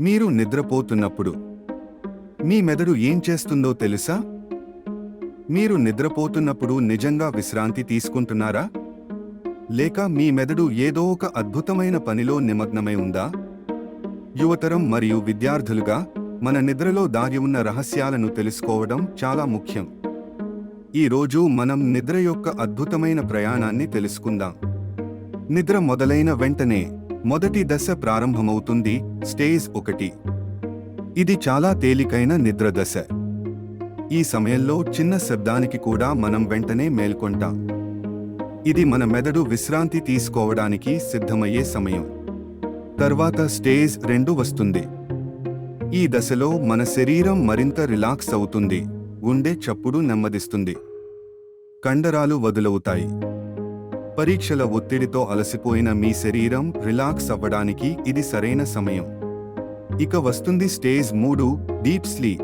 మీరు నిద్రపోతున్నప్పుడు మీ మెదడు ఏం చేస్తుందో తెలుసా? మీరు నిద్రపోతున్నప్పుడు నిజంగా విశ్రాంతి తీసుకుంటున్నారా? లేక మీ మెదడు ఏదో ఒక అద్భుతమైన పనిలో నిమగ్నమై ఉందా? యువతరం మరియు విద్యార్థులుగా మన నిద్రలో దారి ఉన్న రహస్యాలను తెలుసుకోవడం చాలా ముఖ్యం. ఈ రోజు మనం నిద్ర యొక్క అద్భుతమైన ప్రయాణాన్ని తెలుసుకుందాం. నిద్ర మొదలైన వెంటనే మొదటి దశ ప్రారంభమవుతుంది స్టేజ్ ఒకటి. ఇది చాలా తేలికైన నిద్ర దశ. ఈ సమయంలో చిన్న శబ్దానికి కూడా మనం వెంటనే మేల్కొంటాం. ఇది మన మెదడు విశ్రాంతి తీసుకోవడానికి సిద్ధమయ్యే సమయం. తర్వాత స్టేజ్ రెండు వస్తుంది. ఈ దశలో మన శరీరం మరింత రిలాక్స్ అవుతుంది గుండె చప్పుడు నెమ్మదిస్తుంది. కండరాలు వదులవుతాయి. పరీక్షల ఒత్తిడితో అలసిపోయిన మీ శరీరం రిలాక్స్ అవ్వడానికి ఇది సరైన సమయం. ఇక వస్తుంది స్టేజ్ మూడు డీప్ స్లీప్.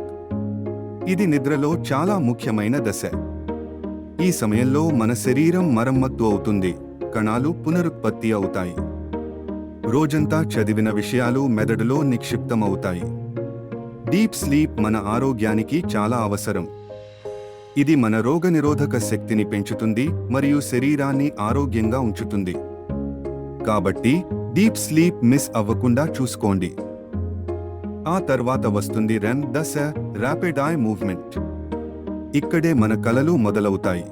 ఇది నిద్రలో చాలా ముఖ్యమైన దశ. ఈ సమయంలో మన శరీరం మరమ్మత్తు అవుతుంది కణాలు పునరుత్పత్తి అవుతాయి. రోజంతా చదివిన విషయాలు మెదడులో నిక్షిప్తమవుతాయి. డీప్ స్లీప్ మన ఆరోగ్యానికి చాలా అవసరం. ఇది మన రోగనిరోధక శక్తిని పెంచుతుంది మరియు శరీరాన్ని ఆరోగ్యంగా ఉంచుతుంది. కాబట్టి డీప్ స్లీప్ మిస్ అవ్వకుండా చూసుకోండి. ఆ తర్వాత వస్తుంది రెమ్ దశ ర్యాపిడ్ ఐ మూవ్మెంట్. ఇక్కడే మన కలలు మొదలవుతాయి.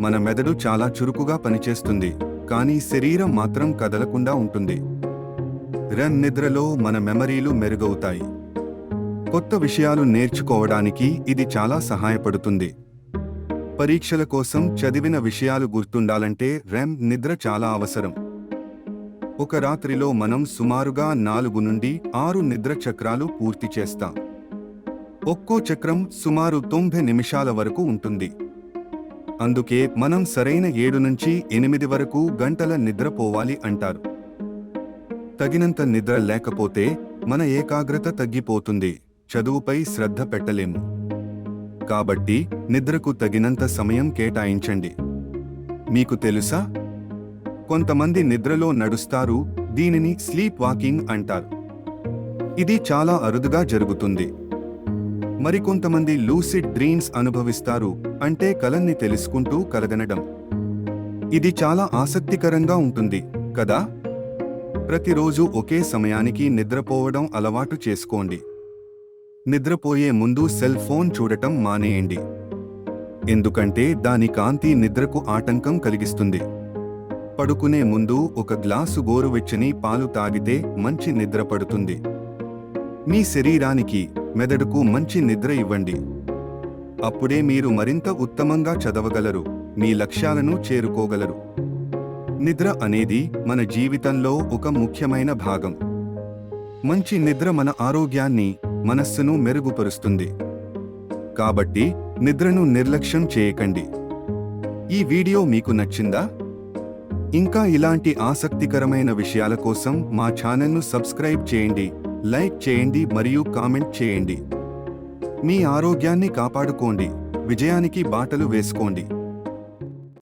మన మెదడు చాలా చురుకుగా పనిచేస్తుంది కానీ శరీరం మాత్రం కదలకుండా ఉంటుంది. రెమ్ నిద్రలో మన మెమరీలు మెరుగవుతాయి. కొత్త విషయాలు నేర్చుకోవడానికి ఇది చాలా సహాయపడుతుంది. పరీక్షల కోసం చదివిన విషయాలు గుర్తుండాలంటే రెమ్ నిద్ర చాలా అవసరం. ఒక రాత్రిలో మనం సుమారుగా నాలుగు నుండి ఆరు నిద్ర చక్రాలు పూర్తి చేస్తాం. ఒక్కో చక్రం సుమారు తొంభై నిమిషాల వరకు ఉంటుంది. అందుకే మనం సరైన ఏడు నుంచి ఎనిమిది వరకు గంటల నిద్రపోవాలి అంటారు. తగినంత నిద్ర లేకపోతే మన ఏకాగ్రత తగ్గిపోతుంది. చదువుపై శ్రద్ధ పెట్టలేము. కాబట్టి నిద్రకు తగినంత సమయం కేటాయించండి. మీకు తెలుసా? కొంతమంది నిద్రలో నడుస్తారు దీనిని స్లీప్ వాకింగ్ అంటారు. ఇది చాలా అరుదుగా జరుగుతుంది. మరికొంతమంది లూసిడ్ డ్రీమ్స్ అనుభవిస్తారు అంటే కలన్ని తెలుసుకుంటూ కలగనడం. ఇది చాలా ఆసక్తికరంగా ఉంటుంది కదా? ప్రతిరోజు ఒకే సమయానికి నిద్రపోవడం అలవాటు చేసుకోండి. నిద్రపోయే ముందు సెల్ ఫోన్ చూడటం మానేయండి. ఎందుకంటే దాని కాంతి నిద్రకు ఆటంకం కలిగిస్తుంది. పడుకునే ముందు ఒక గ్లాసు గోరువెచ్చని పాలు తాగితే మంచి నిద్ర పడుతుంది. మీ శరీరానికి మెదడుకు మంచి నిద్ర ఇవ్వండి. అప్పుడే మీరు మరింత ఉత్తమంగా చదవగలరు మీ లక్ష్యాలను చేరుకోగలరు. నిద్ర అనేది మన జీవితంలో ఒక ముఖ్యమైన భాగం. మంచి నిద్ర మన ఆరోగ్యాన్ని మనస్సును మెరుగుపరుస్తుంది. కాబట్టి నిద్రను నిర్లక్ష్యం చేయకండి. ఈ వీడియో మీకు నచ్చిందా? ఇంకా ఇలాంటి ఆసక్తికరమైన విషయాల కోసం మా ఛానల్ను సబ్స్క్రైబ్ చేయండి లైక్ చేయండి మరియు కామెంట్ చేయండి. మీ ఆరోగ్యాన్ని కాపాడుకోండి విజయానికి బాటలు వేసుకోండి.